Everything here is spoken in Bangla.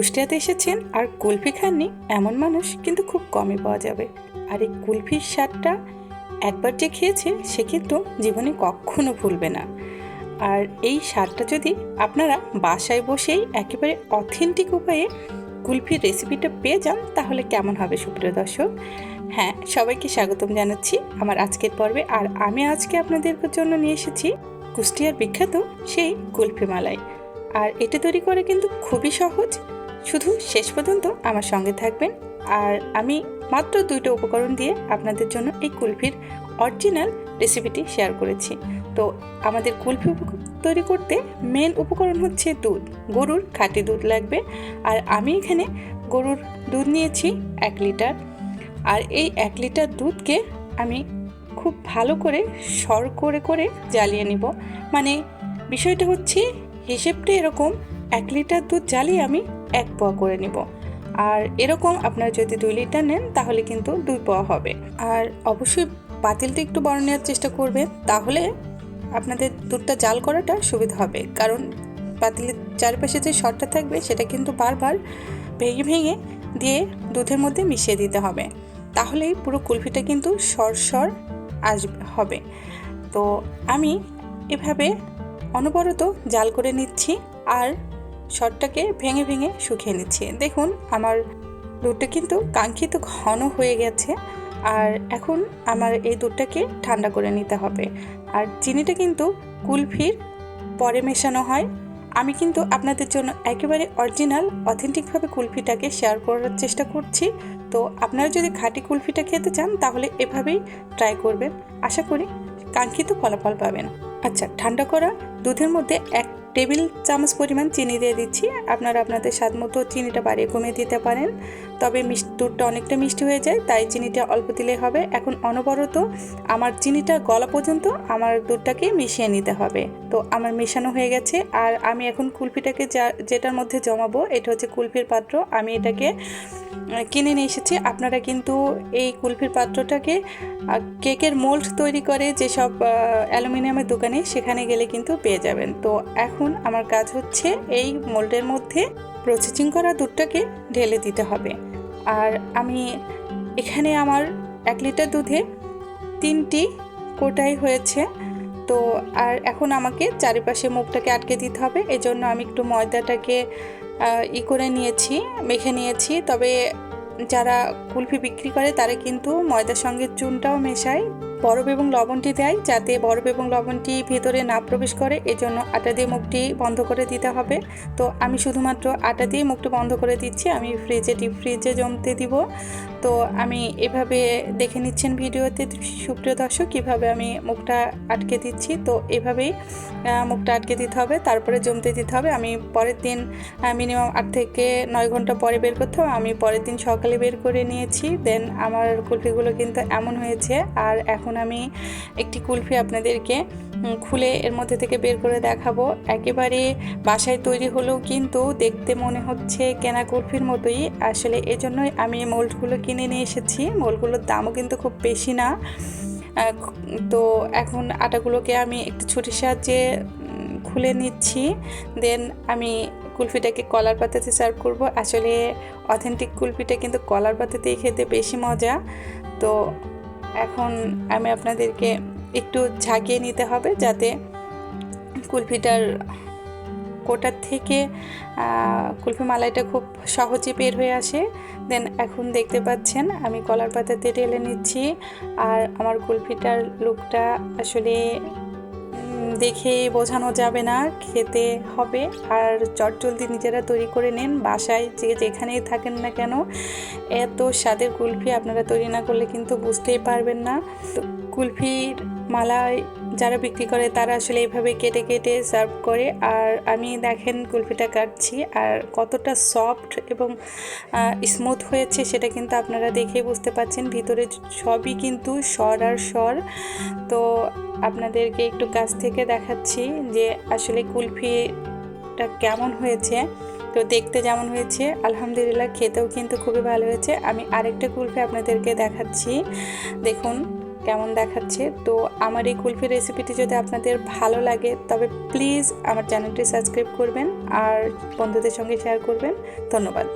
কুষ্টিয়াতে এসেছেন আর কুলফি খাননি এমন মানুষ কিন্তু খুব কমই পাওয়া যাবে। আর এই কুলফির স্বাদটা একবার যে খেয়েছে, সে কিন্তু জীবনে কখনো ভুলবে না। আর এই স্বাদটা যদি আপনারা বাসায় বসেই একেবারে অথেন্টিক উপায়ে কুলফির রেসিপিটা পেয়ে যান, তাহলে কেমন হবে সুপ্রিয় দর্শক? হ্যাঁ সবাইকে স্বাগতম জানাচ্ছি আমার আজকের পর্বে। আর আমি আজকে আপনাদের জন্য নিয়ে এসেছি কুষ্টিয়ার বিখ্যাত সেই কুলফি মালাই। আর এটা তৈরি করা কিন্তু খুবই সহজ। শুধু শেষ পর্যন্ত আমার সঙ্গে থাকবেন। আর আমি মাত্র দুইটা উপকরণ দিয়ে আপনাদের জন্য এই কুলফির অরিজিনাল রেসিপিটি শেয়ার করেছি। তো আমাদের কুলফি তৈরি করতে মেন উপকরণ হচ্ছে দুধ। গরুর খাঁটি দুধ লাগবে। আর আমি এখানে গরুর দুধ নিয়েছি এক লিটার। আর এই এক লিটার দুধকে আমি খুব ভালো করে সর করে করে জ্বালিয়ে নিব। মানে বিষয়টা হচ্ছে হিসেবটা এরকম, এক লিটার দুধ জ্বালিয়ে আমি এক পোয়া করে নিব। আর এরকম আপনারা যদি দুই লিটার নেন, তাহলে কিন্তু দুই পোয়া হবে। আর অবশ্যই পাতিলটা একটু বড় নেওয়ার চেষ্টা করবেন, তাহলে আপনাদের দুধটা জাল করাটা সুবিধা হবে। কারণ পাতিলের চারপাশে যে শরটা থাকবে, সেটা কিন্তু বারবার ভেঙে ভেঙে দিয়ে দুধের মধ্যে মিশিয়ে দিতে হবে। তাহলেই পুরো কুলফিটা কিন্তু সর সর আসবে হবে। তো আমি এভাবে অনবরত জাল করে নিচ্ছি। আর শরটাকে ভেঙে ভেঙে শুকিয়ে নিচ্ছি। দেখুন, আমার দুধটা কিন্তু কাঙ্ক্ষিত ঘন হয়ে গেছে আর এখন আমার এই দুধটাকে ঠান্ডা করে নিতে হবে। আর চিনিটা কিন্তু কুলফির পরে মেশানো হয়। আমি কিন্তু আপনাদের জন্য একেবারে অরিজিনাল, অথেন্টিকভাবে কুলফিটাকে শেয়ার করার চেষ্টা করছি। তো আপনারা যদি খাঁটি কুলফিটা খেতে চান, তাহলে এভাবেই ট্রাই করবেন। আশা করি কাঙ্ক্ষিত ফলাফল পাবেন। আচ্ছা ঠান্ডা করা দুধের মধ্যে এক টেবিল, চামচ পরিমাণ চিনি দিয়ে দিচ্ছি। আপনারা আপনাদের স্বাদ মতো চিনিটা বাড়িয়ে কমিয়ে দিতে পারেন। তবে দুধটা অনেকটা মিষ্টি হয়ে যায়, তাই চিনিটা অল্প দিলে হবে। এখন অনবরত আমার চিনিটা গলা পর্যন্ত আমার দুধটাকে মিশিয়ে নিতে হবে। তো আমার মেশানো হয়ে গেছে, আর আমি এখন কুলফিটাকে যা, যেটার মধ্যে জমাবো, এটা হচ্ছে কুলফির পাত্র। আমি এটাকে কিনে নিয়ে এসেছি। আপনারা কিন্তু এই কুলফির পাত্রটাকে কেকের মোল্ড তৈরি করে যেসব অ্যালুমিনিয়ামের দোকানে, সেখানে গেলে কিন্তু পেয়ে যাবেন। তো এখন আমার কাজ হচ্ছে এই মোল্ডের মধ্যে প্রসেসিং করা দুধটাকে ঢেলে দিতে হবে। আর আমি এখানে আমার এক লিটার দুধে তিনটি কোটাই হয়েছে। তো আর এখন আমাকে চারিপাশে মুখটাকে আটকে দিতে হবে। এজন্য আমি একটু ময়দাটাকে ই করে নিয়েছি, মেখে নিয়েছি। তবে যারা কুলফি বিক্রি করে, তারা কিন্তু ময়দার সঙ্গে চুনটাও মেশায়। বরফ এবং লবণটি দেয় যাতে বরফ এবং লবণটি ভেতরে না প্রবেশ করে। এজন্য আটা দিয়ে মুখটি বন্ধ করে দিতে হবে। তো আমি শুধুমাত্র আটা দিয়ে মুখটি বন্ধ করে দিচ্ছি। আমি ফ্রিজে, ডিপ ফ্রিজে জমতে দিব। তো আমি এভাবে দেখে নিচ্ছেন ভিডিওতে সুপ্রিয় দর্শক, কীভাবে আমি মুখটা আটকে দিচ্ছি। তো এভাবেই মুখটা আটকে দিতে হবে। তারপরে জমতে দিতে হবে। আমি পরের দিন মিনিমাম আট থেকে নয় ঘণ্টা পরে বের করতে হবে। আমি পরের দিন সকালে বের করে নিয়েছি। দেন আমার কুলফিগুলো কিন্তু এমন হয়েছে। আর এখন আমি একটি কুলফি আপনাদেরকে খুলে এর মধ্যে থেকে বের করে দেখাবো। একেবারে বাসায় তৈরি হলেও কিন্তু দেখতে মনে হচ্ছে কেনা কুলফির মতোই। আসলে এজন্যই আমি মোল্ডগুলো কিনে নিয়ে এসেছি। মোল্ডগুলোর দামও কিন্তু খুব বেশি না। তো এখন আটাগুলোকে আমি একটু ছুটির সাহায্যে খুলে নিচ্ছি। দেন আমি কুলফিটাকে কলার পাতাতে সার্ভ করব। আসলে অথেন্টিক কুলফিটা কিন্তু কলার পাতাতেই খেতে বেশি মজা। তো এখন আমি আপনাদেরকে একটু ঝাঁকিয়ে নিতে হবে যাতে কুলফিটার কোটার থেকে কুলফি মালাইটা খুব সহজে বের হয়ে আসে। দেন এখন দেখতে পাচ্ছেন আমি কলার পাতাতে ঢেলে নিচ্ছি। আর আমার কুলফিটার লুকটা আসলে দেখে বোঝানো যাবে না, খেতে হবে। আর চটজলদি নিজেরা তৈরি করে নেন। বাসায় যে যেখানেই থাকেন না কেন, এত স্বাদের কুলফি আপনারা তৈরি না করলে কিন্তু বুঝতেই পারবেন না। কুলফির মালাই যারা বিক্রি করে তারা আসলে এইভাবে কেটে কেটে সার্ভ করে। আর আমি দেখেন কুলফিটা কাটছি আর কতটা সফট এবং স্মুথ হয়েছে সেটা কিন্তু আপনারা দেখেই বুঝতে পারছেন ভিতরে সবই কিন্তু স্বর আর স্বর তো আপনাদেরকে একটু কাছ থেকে দেখাচ্ছি যে আসলে কুলফিটা কেমন হয়েছে। তো দেখতে যেমন হয়েছে, আলহামদুলিল্লাহ খেতেও কিন্তু খুবই ভালো হয়েছে। আমি আরেকটা কুলফি আপনাদেরকে দেখাচ্ছি। দেখুন। কেমন দেখাচ্ছে। তো আমার এই কুলফি রেসিপিটি যদি আপনাদের ভালো লাগে, তবে প্লিজ আমার চ্যানেলটি সাবস্ক্রাইব করবেন আর বন্ধুদের সঙ্গে শেয়ার করবেন। ধন্যবাদ।